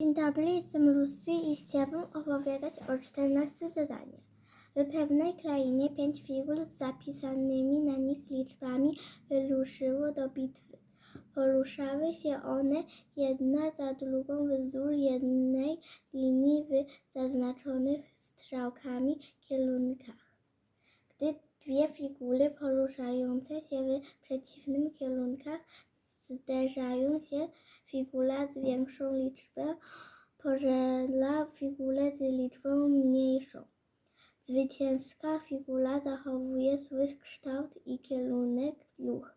Dzień dobry, jestem Lucy i chciałabym opowiadać o 14 zadanie. W pewnej krainie pięć figur z zapisanymi na nich liczbami wyruszyło do bitwy. Poruszały się one jedna za drugą wzdłuż jednej linii w zaznaczonych strzałkami kierunkach. Gdy dwie figury poruszające się w przeciwnych kierunkach zderzają się, figura z większą liczbą pożela figurę z liczbą mniejszą. Zwycięska figura zachowuje swój kształt i kierunek ruch,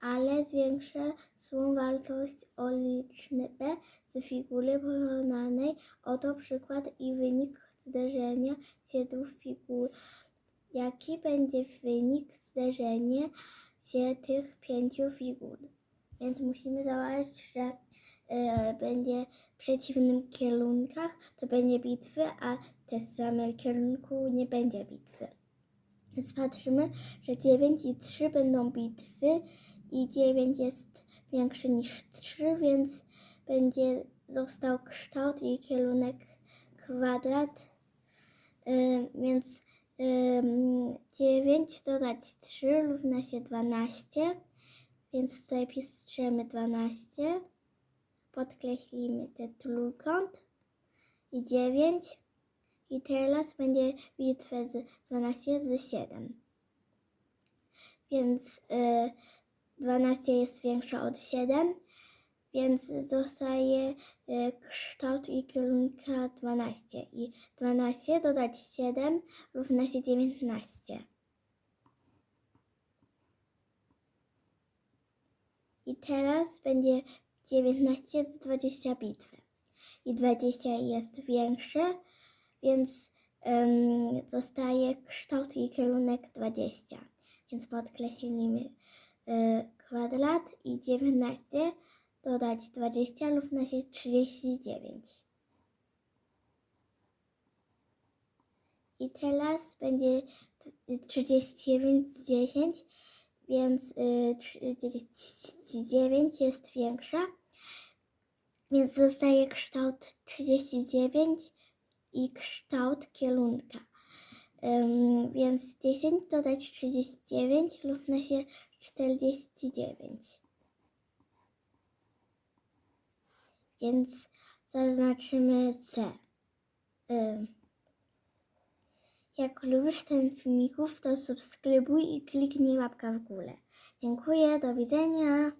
ale zwiększa swą wartość o liczbę z figury pokonanej. Oto przykład i wynik zderzenia się dwóch figur. Jaki będzie wynik zderzenia się tych pięciu figur? Więc musimy zauważyć, że e, będzie w przeciwnym kierunkach, to będzie bitwy, a te same kierunku nie będzie bitwy. Więc patrzymy, że 9 i 3 będą bitwy i 9 jest większy niż 3, więc będzie został kształt i kierunek kwadrat. Y, więc ym, 9 dodać 3 równa się 12. Więc tutaj piszemy 12. Podkreślimy ten trójkąt i 9. I teraz będzie bitwa z 12 z 7. Więc y, 12 jest większa od 7, więc zostaje y, kształt i kierunka 12. I 12 dodać 7 równa się 19. I teraz będzie 19 z 20 bitwy. I 20 jest większe, więc em, zostaje kształt i kierunek 20. Więc podkreślimy y, kwadrat i 19 dodać 20 równa się 39. I teraz będzie 39 z 10, więc y, 39 jest większa, więc zostaje kształt 39 i kształt kierunka. Więc 10 dodać 39 równa się 49. Więc zaznaczymy C. Jak lubisz ten filmików, to subskrybuj i kliknij łapka w górę. Dziękuję, do widzenia.